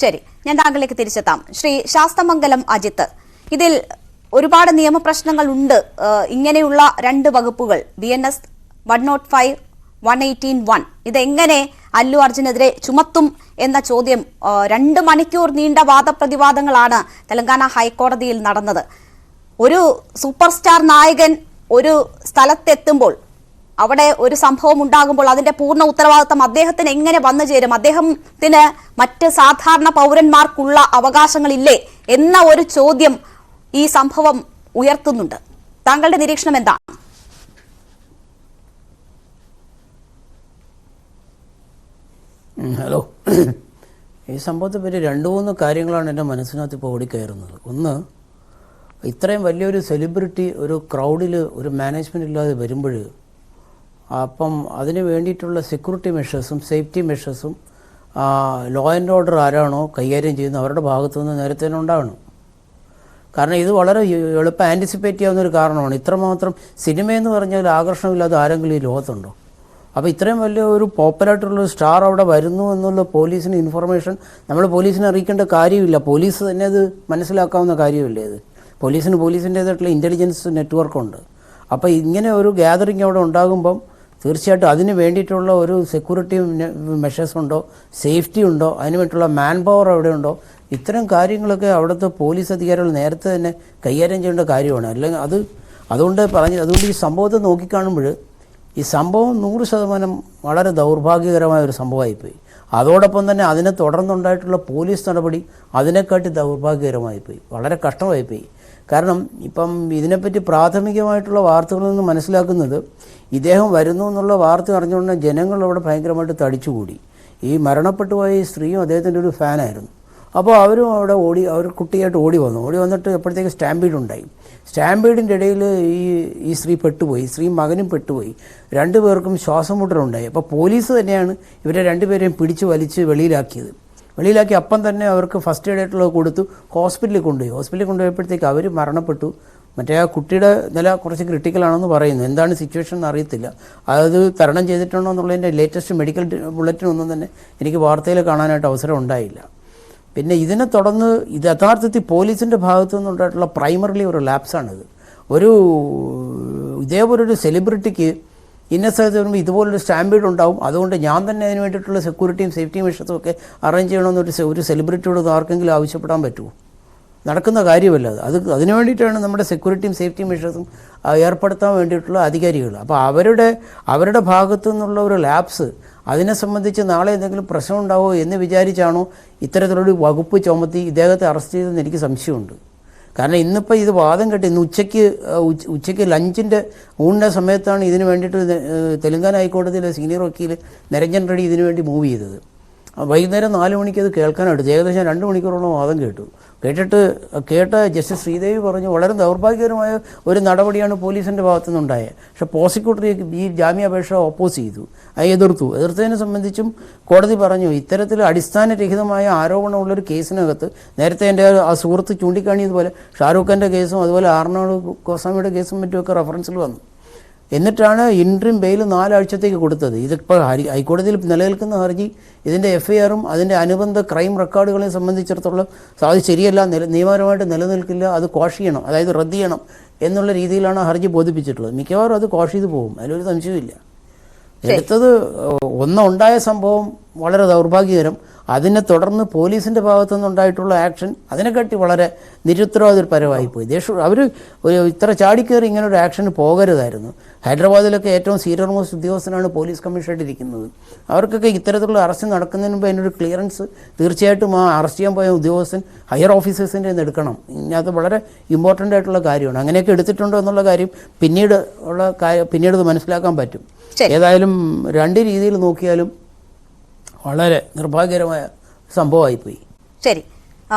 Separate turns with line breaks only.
ശരി ഞാൻ താങ്കളിലേക്ക് തിരിച്ചെത്താം. ശ്രീ ശാസ്തമംഗലം അജിത്ത് ഇതിൽ ഒരുപാട് നിയമപ്രശ്നങ്ങൾ ഉണ്ട്. ഇങ്ങനെയുള്ള രണ്ട് വകുപ്പുകൾ B N S one naught five one eighteen one ഇതെങ്ങനെ അല്ലു അർജുനെതിരെ ചുമത്തും എന്ന ചോദ്യം രണ്ട് മണിക്കൂർ നീണ്ട വാദപ്രതിവാദങ്ങളാണ് തെലങ്കാന ഹൈക്കോടതിയിൽ നടന്നത്. ഒരു സൂപ്പർ സ്റ്റാർ നായകൻ ഒരു സ്ഥലത്തെത്തുമ്പോൾ അവിടെ ഒരു സംഭവം ഉണ്ടാകുമ്പോൾ അതിന്റെ പൂർണ ഉത്തരവാദിത്തം അദ്ദേഹത്തിന് എങ്ങനെ വന്നു ചേരും? അദ്ദേഹത്തിന് മറ്റ് സാധാരണ പൗരന്മാർക്കുള്ള അവകാശങ്ങളില്ലേ എന്ന ഒരു ചോദ്യം ഈ സംഭവം ഉയർത്തുന്നുണ്ട്. താങ്കളുടെ നിരീക്ഷണം എന്താണ്?
ഹലോ. ഈ സംഭവത്തെ പറ്റി രണ്ട് മൂന്ന് കാര്യങ്ങളാണ് എന്റെ മനസ്സിനകത്ത് ഇപ്പോൾ ഓടിക്കയറുന്നത്. ഒന്ന് ഇത്രയും വലിയൊരു സെലിബ്രിറ്റി ഒരു ക്രൗഡിൽ ഒരു മാനേജ്മെന്റ് ഇല്ലാതെ വരുമ്പോൾ അപ്പം അതിന് വേണ്ടിയിട്ടുള്ള സെക്യൂരിറ്റി മെഷേഴ്സും സേഫ്റ്റി മെഷേഴ്സും ലോ ആൻഡ് ഓർഡർ ആരാണോ കൈകാര്യം ചെയ്യുന്നത് അവരുടെ ഭാഗത്തു നിന്ന് നേരത്തെ തന്നെ ഉണ്ടാവണം. കാരണം ഇത് വളരെ എളുപ്പം ആന്റിസിപ്പേറ്റ് ചെയ്യാവുന്ന ഒരു കാരണമാണ്. ഇത്രമാത്രം സിനിമയെന്ന് പറഞ്ഞാൽ ആകർഷണമില്ലാതെ ആരെങ്കിലും ഈ ലോകത്തുണ്ടോ? അപ്പോൾ ഇത്രയും വലിയ ഒരു പോപ്പുലായിട്ടുള്ളൊരു സ്റ്റാർ അവിടെ വരുന്നു എന്നുള്ള പോലീസിന് ഇൻഫർമേഷൻ നമ്മൾ പോലീസിനെ അറിയിക്കേണ്ട കാര്യമില്ല. പോലീസ് തന്നെ അത് മനസ്സിലാക്കാവുന്ന കാര്യമില്ലേ ഇത് പോലീസിന് പോലീസിന്റേതായിട്ടുള്ള ഇന്റലിജൻസ് നെറ്റ്വർക്കുണ്ട് അപ്പോൾ ഇങ്ങനെ ഒരു ഗ്യാതറിങ് അവിടെ ഉണ്ടാകുമ്പം തീർച്ചയായിട്ടും അതിന് വേണ്ടിയിട്ടുള്ള ഒരു സെക്യൂരിറ്റി മെഷേഴ്സ് ഉണ്ടോ സേഫ്റ്റി ഉണ്ടോ അതിന് വേണ്ടിയിട്ടുള്ള മാൻ പവർ അവിടെ ഉണ്ടോ ഇത്തരം കാര്യങ്ങളൊക്കെ അവിടുത്തെ പോലീസ് അധികാരികൾ നേരത്തെ തന്നെ കൈകാര്യം ചെയ്യേണ്ട കാര്യമാണ്. അല്ലെങ്കിൽ അത് അതുകൊണ്ട് പറഞ്ഞ് അതുകൊണ്ട് ഈ സംഭവത്തെ നോക്കിക്കാണുമ്പോൾ ഈ സംഭവം നൂറ് ശതമാനം വളരെ ദൗർഭാഗ്യകരമായ ഒരു സംഭവമായിപ്പോയി. അതോടൊപ്പം തന്നെ അതിനെ തുടർന്നുണ്ടായിട്ടുള്ള പോലീസ് നടപടി അതിനെക്കാട്ടി ദൗർഭാഗ്യകരമായിപ്പോയി. വളരെ കഷ്ടമായിപ്പോയി. കാരണം ഇപ്പം ഇതിനെപ്പറ്റി പ്രാഥമികമായിട്ടുള്ള വാർത്തകളിൽ നിന്ന് മനസ്സിലാക്കുന്നത് ഇദ്ദേഹം വരുന്നു എന്നുള്ള വാർത്ത അറിഞ്ഞുകൊണ്ട് ജനങ്ങൾ അവിടെ ഭയങ്കരമായിട്ട് തടിച്ചുകൂടി. ഈ മരണപ്പെട്ടു പോയ ഈ സ്ത്രീയും അദ്ദേഹത്തിന്റെ ഒരു ഫാനായിരുന്നു. അപ്പോൾ അവരും അവിടെ ഓടി അവർ കുട്ടിയായിട്ട് ഓടി വന്നു. ഓടി വന്നിട്ട് എപ്പോഴത്തേക്ക് സ്റ്റാമ്പീഡ് ഉണ്ടായി സ്റ്റാമ്പീഡിന്റെ ഇടയിൽ ഈ ഈ സ്ത്രീ പെട്ടുപോയി സ്ത്രീ മകനും പെട്ടുപോയി. രണ്ടു പേർക്കും ശ്വാസം മുട്ടലുണ്ടായി. അപ്പോൾ പോലീസ് തന്നെയാണ് ഇവരെ രണ്ടുപേരെയും പിടിച്ച് വലിച്ച് വെളിയിലാക്കിയത്. വെളിയിലാക്കി അപ്പം തന്നെ അവർക്ക് ഫസ്റ്റ് എയ്ഡ് ആയിട്ടുള്ളത് കൊടുത്തു. ഹോസ്പിറ്റലിൽ കൊണ്ടുപോയി. ഹോസ്പിറ്റലിൽ കൊണ്ടുപോയപ്പോഴത്തേക്ക് അവർ മരണപ്പെട്ടു. മറ്റേ ആ കുട്ടിയുടെ നില കുറച്ച് ക്രിട്ടിക്കലാണെന്ന് പറയുന്നു. എന്താണ് സിറ്റുവേഷൻ എന്ന് അറിയത്തില്ല. അത് തരണം ചെയ്തിട്ടുണ്ടോ എന്നുള്ളതിന്റെ ലേറ്റസ്റ്റ് മെഡിക്കൽ ബുള്ളറ്റിനൊന്നും തന്നെ എനിക്ക് വാർത്തയിൽ കാണാനായിട്ട് അവസരം ഉണ്ടായില്ല. പിന്നെ ഇതിനെ തുടർന്ന് ഇത് യഥാർത്ഥത്തിൽ പോലീസിന്റെ ഭാഗത്തു നിന്നുണ്ടായിട്ടുള്ള പ്രൈമറിലി ഒരു ലാപ്സാണിത് ഒരു ഇതേപോലൊരു സെലിബ്രിറ്റിക്ക് ഇന്ന സ്ഥലത്ത് വരുമ്പോൾ ഇതുപോലൊരു സ്റ്റാമ്പീഡ് ഉണ്ടാവും. അതുകൊണ്ട് ഞാൻ തന്നെ അതിന് വേണ്ടിയിട്ടുള്ള സെക്യൂരിറ്റിയും സേഫ്റ്റി മെഷേഴ്സും ഒക്കെ അറേഞ്ച് ചെയ്യണമെന്നൊരു ഒരു സെലിബ്രിറ്റിയോട് ആർക്കെങ്കിലും ആവശ്യപ്പെടാൻ പറ്റുമോ? നടക്കുന്ന കാര്യമല്ല അത്. അത് അതിനു വേണ്ടിയിട്ടാണ് നമ്മുടെ സെക്യൂരിറ്റിയും സേഫ്റ്റി മെഷേഴ്സും ഏർപ്പെടുത്താൻ വേണ്ടിയിട്ടുള്ള അധികാരികൾ. അപ്പോൾ അവരുടെ അവരുടെ ഭാഗത്തു നിന്നുള്ള ഒരു ലാപ്സ് അതിനെ സംബന്ധിച്ച് നാളെ എന്തെങ്കിലും പ്രശ്നം ഉണ്ടാവോ എന്ന് വിചാരിച്ചാണോ ഇത്തരത്തിലൊരു വകുപ്പ് ചുമത്തി ഇദ്ദേഹത്തെ അറസ്റ്റ് ചെയ്തതെന്ന് എനിക്ക് സംശയമുണ്ട്. കാരണം ഇന്നിപ്പോൾ ഇത് വാദം കെട്ടി ഇന്ന് ഉച്ചയ്ക്ക് ഉച്ചയ്ക്ക് ലഞ്ചിന്റെ ഊണിന്റെ സമയത്താണ് ഇതിന് വേണ്ടിയിട്ട് തെലുങ്കാന ഹൈക്കോടതിയിലെ സീനിയർ വക്കീൽ നിരഞ്ജൻ റെഡ്ഡി ഇതിനു വേണ്ടി മൂവ് ചെയ്തത്. വൈകുന്നേരം നാല് മണിക്ക് അത് കേൾക്കാനെടുത്തു ഏകദേശം രണ്ട് മണിക്കൂറോളം വാദം കേട്ടു. കേട്ടിട്ട് കേട്ട ജസ്റ്റിസ് ശ്രീദേവി പറഞ്ഞു വളരെ ദൗർഭാഗ്യകരമായ ഒരു നടപടിയാണ് പോലീസിന്റെ ഭാഗത്തു നിന്നുണ്ടായത് പക്ഷേ പ്രോസിക്യൂട്ടർ ഈ ജാമ്യാപേക്ഷ ഓപ്പോസ് ചെയ്തു. അത് എതിർത്തു. എതിർത്തതിനെ സംബന്ധിച്ചും കോടതി പറഞ്ഞു ഇത്തരത്തിൽ അടിസ്ഥാനരഹിതമായ ആരോപണമുള്ളൊരു കേസിനകത്ത് നേരത്തെ എന്റെ ആ സുഹൃത്ത് ചൂണ്ടിക്കാണിയതുപോലെ ഷാരൂഖ് ഖാന്റെ കേസും അതുപോലെ ആർണോട് ഗോസ്വാമിയുടെ കേസും മറ്റുമൊക്കെ റെഫറൻസിൽ വന്നു. എന്നിട്ടാണ് ഇൻട്രീം ബെയിൽ നാലാഴ്ചത്തേക്ക് കൊടുത്തത്. ഇതിപ്പോൾ ഹരി- ഹൈക്കോടതിയിൽ നിലനിൽക്കുന്ന ഹർജി ഇതിന്റെ എഫ്ഐആറും ഐ ആറും അതിന്റെ അനുബന്ധ ക്രൈം റെക്കോർഡുകളെ സംബന്ധിച്ചിടത്തോളം അത് ശരിയല്ല നില നിയമപരമായിട്ട് നിലനിൽക്കില്ല അത് കോഷ് ചെയ്യണം അതായത് റദ്ദ് ചെയ്യണം എന്നുള്ള രീതിയിലാണ് ഹർജി ബോധിപ്പിച്ചിട്ടുള്ളത്. മിക്കവാറും അത് കോഷ് ചെയ്ത് പോകും അതിലൊരു സംശയമില്ല എടുത്തത് ഒന്നുണ്ടായ സംഭവം വളരെ ദൗർഭാഗ്യകരം. അതിനെ തുടർന്ന് പോലീസിന്റെ ഭാഗത്തു നിന്നുണ്ടായിട്ടുള്ള ആക്ഷൻ അതിനെക്കാട്ടി വളരെ നിരുത്തരവാദപരമായി പോയി ദേശം അവർ ഒരു ഇത്ര ചാടിക്കയറി ഇങ്ങനെ ഒരു ആക്ഷന് പോകരുതായിരുന്നു. ഹൈദരാബാദിലൊക്കെ ഏറ്റവും സീനിയർ മോസ്റ്റ് ഉദ്യോഗസ്ഥനാണ് പോലീസ് കമ്മീഷനായിട്ട് ഇരിക്കുന്നത്. അവർക്കൊക്കെ ഇത്തരത്തിലുള്ള അറസ്റ്റ് നടക്കുന്നതിന് മുമ്പ് അതിനൊരു ക്ലിയറൻസ് തീർച്ചയായിട്ടും ആ അറസ്റ്റ് ചെയ്യാൻ പോയ ഉദ്യോഗസ്ഥൻ ഹയർ ഓഫീസേഴ്സിന്റെ നിന്ന് എടുക്കണം. അത് വളരെ ഇമ്പോർട്ടന്റ് ആയിട്ടുള്ള കാര്യമാണ്. അങ്ങനെയൊക്കെ എടുത്തിട്ടുണ്ടോ എന്നുള്ള കാര്യം പിന്നീട് ഉള്ള കാര്യം പിന്നീട് അത് മനസ്സിലാക്കാൻ പറ്റും. ഏതായാലും രണ്ട് രീതിയിൽ നോക്കിയാലും വളരെ നിർഭാഗ്യകരമായ സംഭവമായിപ്പോയി.
ശരി.